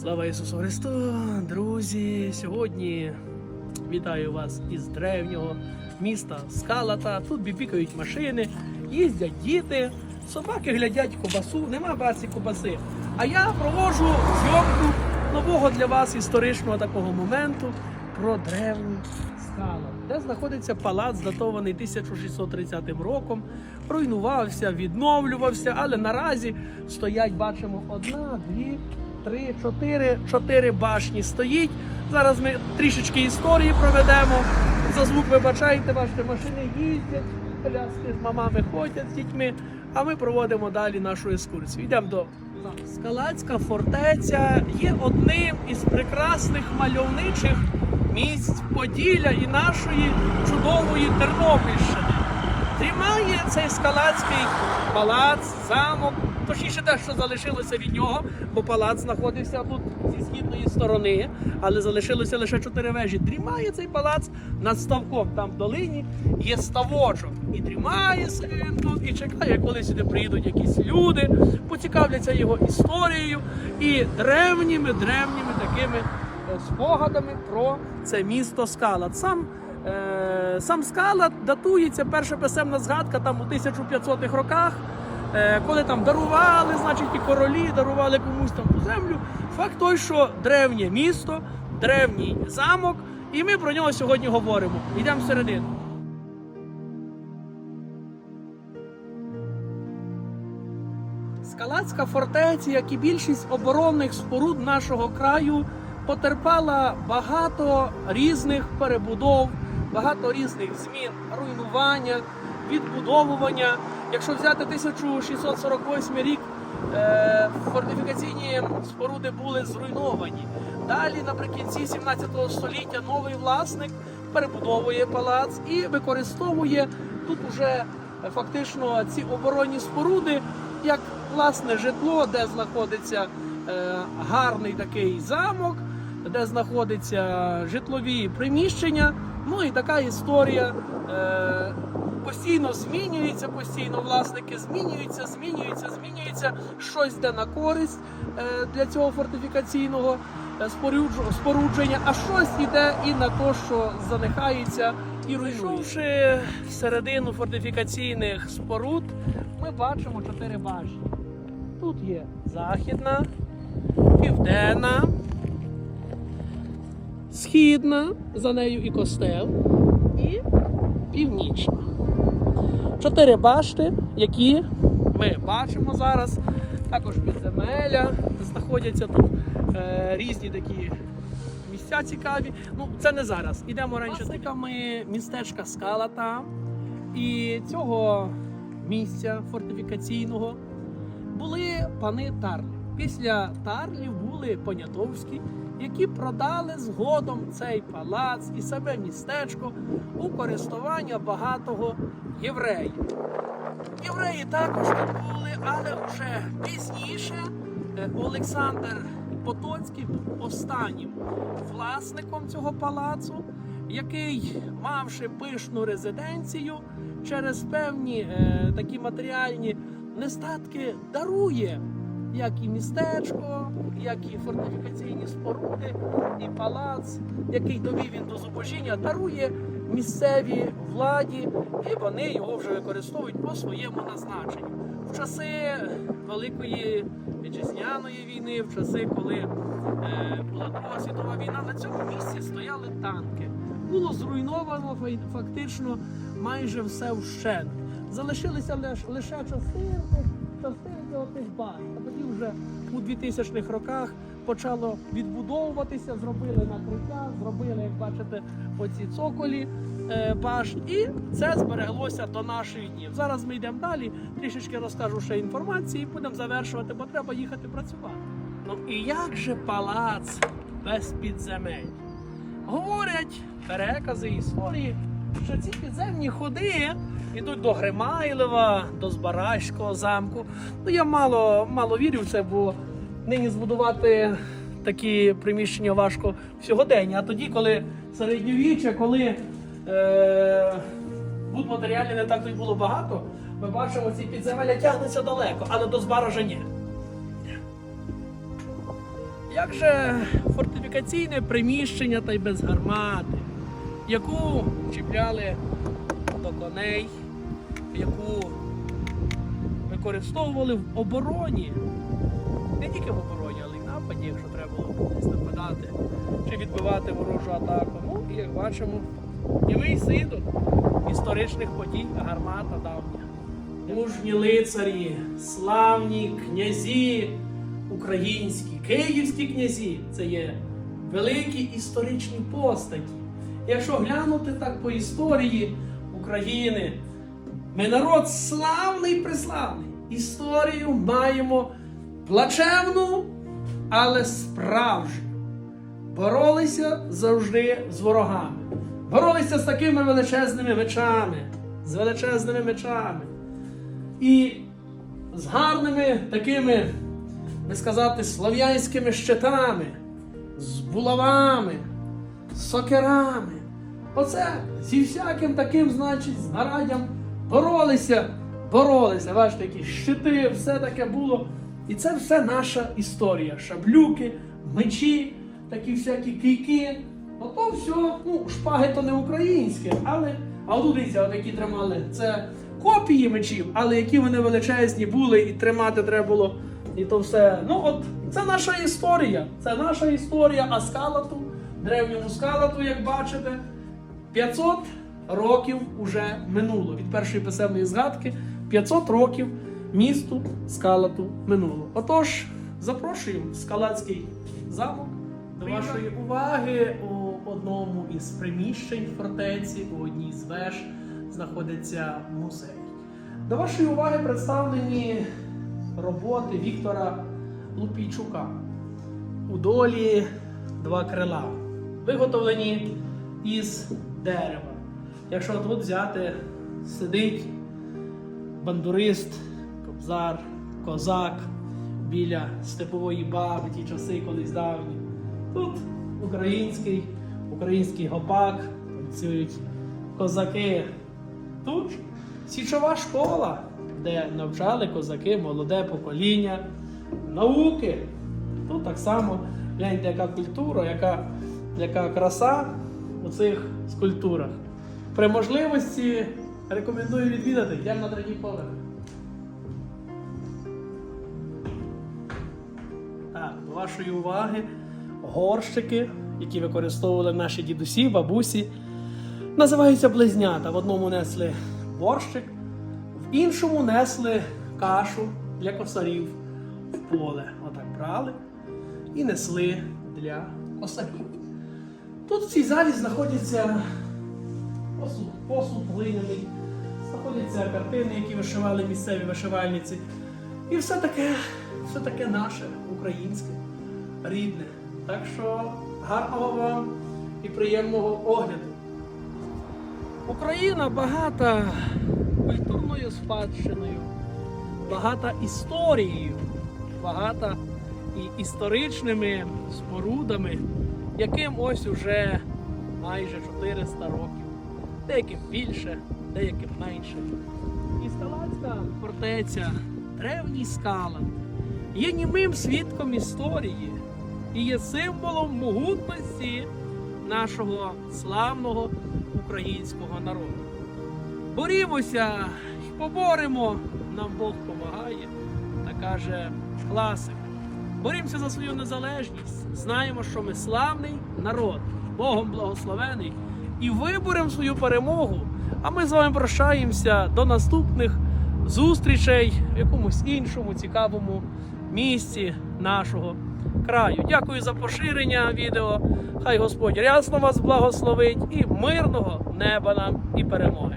Слава Ісусу Христу, друзі! Сьогодні вітаю вас із древнього міста Скалата. Тут бібікають машини, їздять діти, собаки глядять кобасу, нема баці кобаси. А я проводжу зйомку нового для вас історичного такого моменту про древню скала, де знаходиться палац, датований 1630 роком. Руйнувався, відновлювався, але наразі стоять, бачимо, одна, дві, три, чотири, чотири башні стоїть. Зараз ми трішечки історії проведемо. За звук вибачайте, бачите, машини їздять, коляски з мамами ходять з дітьми. А ми проводимо далі нашу екскурсію. Йдемо до Скалацька фортеця є одним із прекрасних мальовничих місць Поділля і нашої чудової Тернопільщини. Тримає цей скалацький палац, замок, точніше те, що залишилося від нього, бо палац знаходився тут зі східної сторони, але залишилося лише чотири вежі. Дрімає цей палац над ставком. Там в долині є ставочок. І дрімає він тут, і чекає, коли сюди приїдуть якісь люди, поцікавляться його історією і древніми, древніми такими е, спогадами про це місто Скалат. Сам Е, Сам скала датується, перша писемна згадка там у 1500-х роках, коли там дарували, значить, і королі дарували комусь там ту землю. Факт той, що древнє місто, древній замок, і ми про нього сьогодні говоримо. Йдемо всередину. Скалацька фортеця, як і більшість оборонних споруд нашого краю, потерпала багато різних перебудов, багато різних змін, руйнування, відбудовування. Якщо взяти 1648 рік, е, фортифікаційні споруди були зруйновані. Далі, наприкінці 17 століття, новий власник перебудовує палац і використовує тут уже е, фактично ці оборонні споруди як власне житло, де знаходиться е, гарний такий замок, де знаходяться житлові приміщення. Ну і така історія постійно змінюється, постійно власники змінюються, змінюються, змінюються. Щось йде на користь е, для цього фортифікаційного е, спорудження, а щось іде і на те, що занихається і руйнуючи середину фортифікаційних споруд, ми бачимо чотири башні. Тут є західна, південна, східна, за нею і костел, і північна. Чотири башти, які ми бачимо зараз. Також підземелля, знаходяться тут е, різні такі місця цікаві. Ну, це не зараз. Ідемо раніше. Власниками містечка Скалата і цього місця фортифікаційного були пани Тарлі. Після Тарлів були Понятовські, які продали згодом цей палац і себе містечко у користування багатого євреїв. Євреї також тут були, але вже пізніше е, Олександр Потоцький був останнім власником цього палацу, який, мавши пишну резиденцію, через певні е, такі матеріальні нестатки дарує як і містечко, як і фортифікаційні споруди, і палац, який довів він до зубожіння, дарує місцевій владі, і вони його вже використовують по своєму назначенню. В часи Великої вітчизняної війни, в часи, коли е, була Друга світова війна, на цьому місці стояли танки. Було зруйновано фактично майже все вщент. Залишилися лиш, лише частинки, частинки отих. А тоді вже у 2000-х роках почало відбудовуватися, зробили накриття, зробили, як бачите, оці цоколі е, башт. І це збереглося до наших днів. Зараз ми йдемо далі, трішечки розкажу ще інформації, будемо завершувати, бо треба їхати працювати. Ну і як же палац без підземель? Говорять перекази історії, що ці підземні ходи йдуть до Гримайлова, до Збаражського замку. Ну я мало, мало вірю в це, бо нині збудувати такі приміщення важко сьогодення. А тоді, коли середньовіччя, коли е, будматеріалів не так тут було багато, ми бачимо, ці підземелля тягнуться далеко, але до Збаража ні. Як же фортифікаційне приміщення та й без гармати, яку чіпляли до коней, яку використовували в обороні. Не тільки в обороні, але й в нападі, якщо треба було десь нападати чи відбивати ворожу атаку. Ну і як бачимо, німий свідок історичних подій, гармата давня. Мужні лицарі, славні князі українські, київські князі це є великі історичні постаті. Якщо глянути так по історії України, ми народ славний преславний. Історію маємо плачевну, але справжню. Боролися завжди з ворогами. Боролися з такими величезними мечами, з величезними мечами. І з гарними такими, би сказати, слов'янськими щитами, з булавами, сокерами. Оце зі всяким таким, значить, знаряддям боролися, боролися. Бачите, які щити, все таке було. І це все наша історія. Шаблюки, мечі, такі всякі кийки. Ото все, ну, шпаги то не українське, але. А дивіться, от які тримали. Це копії мечів, але які вони величезні були, і тримати треба було. І то все. Ну, от це наша історія. Це наша історія, а скалату, древньому скалату, як бачите, 500 років уже минуло від першої писемної згадки. 500 років місту скалату минуло. Отож, запрошуємо в скалацький замок до вашої уваги у одному із приміщень фортеці, у одній з веж знаходиться музей. До вашої уваги представлені роботи Віктора Лупійчука. У долі два крила, виготовлені із дерева. Якщо тут взяти, сидить бандурист, кобзар, козак біля степової баби, ті часи колись давні. Тут український, український гопак, працюють козаки. Тут січова школа, де навчали козаки, молоде покоління, науки. Тут так само гляньте, яка культура, яка, яка краса у цих скульптурах. При можливості рекомендую відвідати. Йдемо на третій поверх. Так, до вашої уваги горщики, які використовували наші дідусі, бабусі, називаються близнята. В одному несли борщик, в іншому несли кашу для косарів в поле. Отак брали і несли для косарів. Тут в цій залі знаходяться посуд, посуд глиняний, знаходяться картини, які вишивали місцеві вишивальниці. І все таке, все таке наше, українське, рідне. Так що гарного вам і приємного огляду. Україна багата культурною спадщиною, багата історією, багата і історичними спорудами, яким ось уже майже 400 років, деяким більше, деяким менше. І фортеця, древній скала, є німим свідком історії і є символом могутності нашого славного українського народу. Борімося поборемо, нам Бог помагає, та каже класик. Борімося за свою незалежність. Знаємо, що ми славний народ, Богом благословений, і виборемо свою перемогу. А ми з вами прощаємося до наступних зустрічей в якомусь іншому цікавому місці нашого краю. Дякую за поширення відео. Хай Господь рясно вас благословить і мирного неба нам і перемоги.